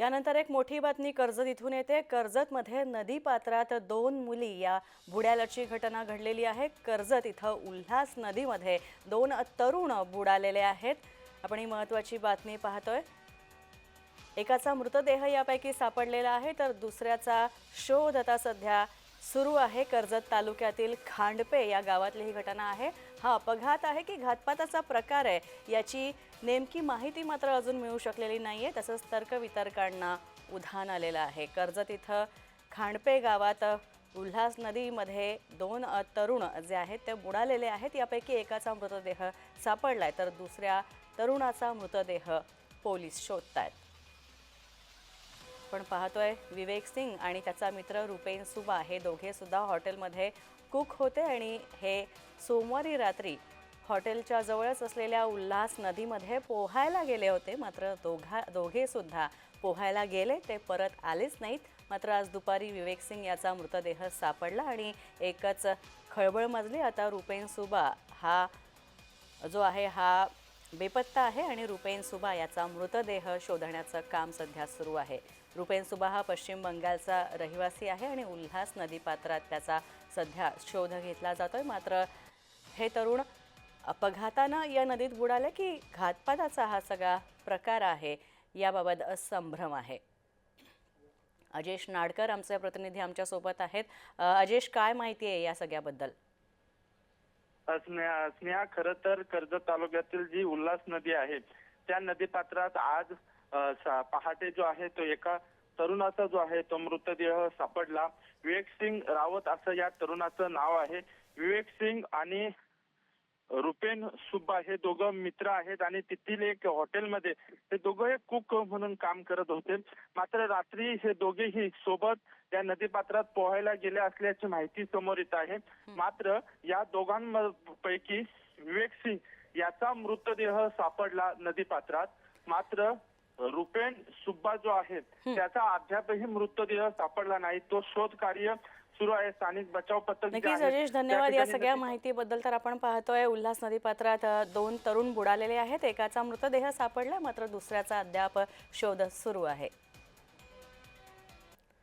यानंतर एक मोठी बातमी कर्जत इथून येते. कर्जतमध्ये नदीपात्रात दोन मुली. या बुडाल्याची घटना घडलेली आहे. कर्जत इथं उल्हास नदीमध्ये दोन तरुण बुडालेले आहेत. आपण ही महत्त्वाची बातमी पाहतोय. एकाचा मृतदेह यापैकी सापडलेला आहे तर दुसऱ्याचा शोध आता सध्या सुरू आहे कर्जत तालुक्यातील खांडपे या गावातली ही घटना आहे. हा अपघात आहे की घातपाताचा प्रकार आहे याची नेमकी माहिती मात्र अजून मिळू शकलेली नाही आहे तसंच तर्कवितर्कांना उधाण आलेलं आहे. कर्जत इथं खांडपे गावात उल्हास नदीमध्ये दोन तरुण जे आहेत ते बुडालेले आहेत. यापैकी एकाचा मृतदेह सापडला आहे तर दुसऱ्या तरुणाचा मृतदेह पोलीस शोधत आहेत आपण पाहतोय विवेक सिंग आणि त्याचा मित्र रुपेन सुबा हे दोघे सुद्धा हॉटेलमध्ये कुक होते आणि हे सोमवारी रात्री हॉटेलच्या जवळच असलेल्या उल्हास नदीमध्ये पोहायला गेले होते. मात्र दोघा दोघे सुद्धा पोहायला गेले. ते परत आलेच नाहीत. मात्र आज दुपारी विवेक सिंग याचा मृतदेह सापडला आणि एकच खळबळ मजली. आता रुपेन सुबा हा जो आहे हा बेपत्ता आहे आणि रुपेन सुबा याचा मृतदेह शोधण्याचं काम सध्या सुरू आहे. रुपेन सुबा हा पश्चिम बंगालचा रहिवासी आहे आणि उल्हास नदीपात्रात त्याचा सध्या शोध घेतला जातोय. मात्र हे तरुण अपघातानं या नदीत बुडाले की घातपाताचा हा सगळा प्रकार आहे याबाबत संभ्रम आहे. अजेश नाडकर आमचे प्रतिनिधी आमच्यासोबत आहेत. अजेश काय माहिती आहे या सगळ्याबद्दल? स्नेहा स्नेहा खरं तर कर्जत तालुक्यातील जी उल्हास नदी आहे त्या नदीपात्रात आज पहाटे जो आहे तो एका तरुणाचा जो आहे तो मृतदेह सापडला. विवेक सिंग रावत असं या तरुणाचं नाव आहे. विवेक सिंग आणि रुपेन सुब्बा हे दोघं मित्र आहेत आणि तेथील एक हॉटेलमध्ये हे दोघं कुक म्हणून काम करत होते. मात्र रात्री हे दोघेही सोबत या नदीपात्रात पोहायला गेले असल्याची माहिती समोर येत आहे. मात्र या दोघांपैकी विवेक सिंग याचा मृतदेह सापडला नदीपात्रात. मात्र रुपेन सुब्बा जो आहे त्याचा अद्यापही मृतदेह सापडला नाही. तो शोध कार्य सुरू आहे स्थानिक बचाव पथक अजेश त्या धन्यवाद. या सगळ्या नदी- माहितीबद्दल तर आपण पाहतोय. उल्हास नदीपात्रात अ, दोन तरुण बुडालेले आहेत. एकाचा मृतदेह सापडला मात्र दुसऱ्याचा अद्याप शोध सुरू आहे.